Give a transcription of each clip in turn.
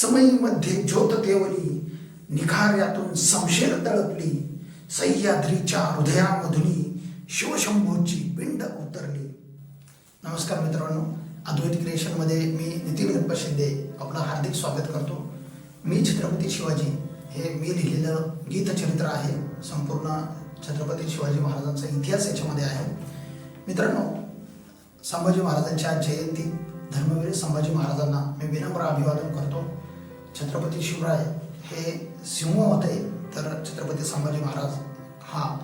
समयीमध्ये ज्योत तेवली निखाऱ्यातून समशेर तळपली. सह्याद्रीच्या हृदयामधुनी शिवशंभूची पिंड उतरली. नमस्कार मित्रांनो अद्वैत क्रिएशनमध्ये मी नितीन गणपत शिंदे आपलं हार्दिक स्वागत करतो. मी छत्रपती शिवाजी. हे मी लिहिलेलं गीतचरित्र आहे. संपूर्ण छत्रपती शिवाजी महाराजांचा इतिहास याच्यामध्ये आहे. मित्रांनो संभाजी महाराजांच्या जयंती धर्मवीर संभाजी महाराजांना मी विनम्र अभिवादन करतो. छत्रपती शिवराय हे सिंह होते तर छत्रपती संभाजी महाराज हा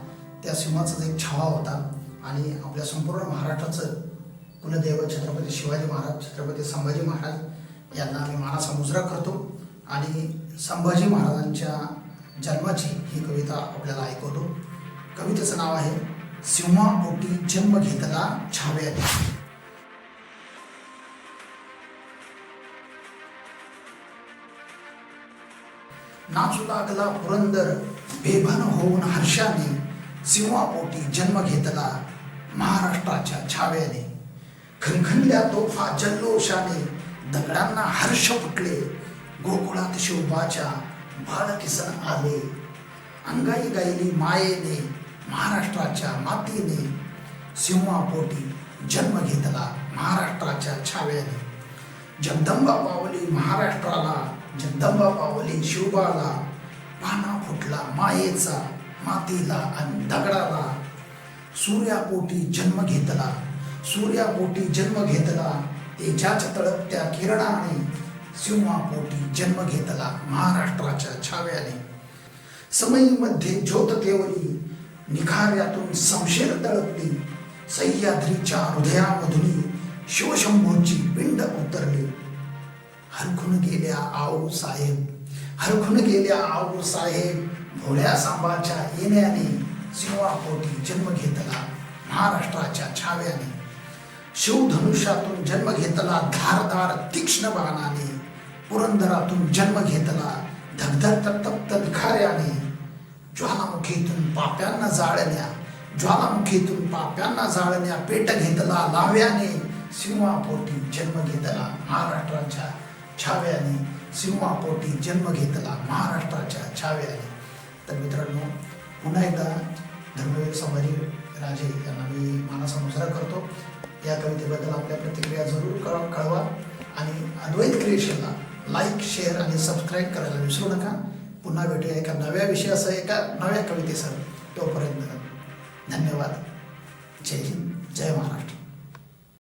त्या सिंहाचाच एक छावा होता. आणि आपल्या संपूर्ण महाराष्ट्राचं कुलदैव छत्रपती शिवाजी महाराज छत्रपती संभाजी महाराज यांना आम्ही मानाचा मुजरा करतो. आणि संभाजी महाराजांच्या जन्माची ही कविता आपल्याला ऐकवतो. कवितेचं नाव आहे सिंहापोटी जन्म घेतला छाव्याने. नाचू लागला पुरंदर बेभान होऊन हर्षाने सिंहापोटी जन्म घेतला महाराष्ट्राच्या छाव्याने. खनखनल्या तोफा जल्लोषाने दगडांना हर्ष फुटले. गोकुळात शिवबाच्या बाळकिसन आले. अंगाई गायली मायेने महाराष्ट्राच्या मातीने सिंहापोटी जन्म घेतला महाराष्ट्राच्या छाव्याने. जगदंबा पावली महाराष्ट्राला जगदंबा पावली शिवबाला पाना फुटला मायेचा मातीला आणि दगडाला. सूर्यापोटी जन्म घेतला सूर्यापोटी जन्म घेतला तेजाच्या तळपत्या किरणाने सिंहापोटी जन्म घेतला महाराष्ट्राच्या छाव्याने. समयीमध्ये ज्योत तेवली निखाऱ्यातून संशेर तळपली सह्याद्रीच्या हृदयामधून शिवशंभूची पिंड उतरली. हरखून गेल्या आऊ साहेब. हरखून गेल्या आऊ साहेब. भोळ्या सांबाच्या येण्याने सिंहापोटी जन्म घेतला महाराष्ट्राच्या छाव्याने. शिवधनुष्यातून जन्म घेतला धारदार तीक्ष्ण बाणाने. पुरंदरातून जन्म घेतला धगधग तप्त निखाऱ्याने ज्वालामुखीतून पाप्यांना जाळण्या ज्वालामुखीतून पाप्यांना जाळण्या पेट घेतला लाव्याने सिंहापोटी जन्म घेतला महाराष्ट्राच्या छाव्याने सिंहापोटी जन्म घेतला महाराष्ट्राच्या छाव्याने. तर मित्रांनो पुन्हा एकदा धर्मवीर संभाजी राजे यांना मी मानाचा मुजरा करतो. या कवितेबद्दल आपल्या प्रतिक्रिया जरूर कळ कळवा आणि अद्वैत क्रिएशनला लाईक शेअर आणि सबस्क्राईब करायला विसरू नका. पुन्हा भेटूया एका नव्या विषयासह एका नव्या कवितेसह. तोपर्यंत धन्यवाद. जय हिंद जय महाराष्ट्र.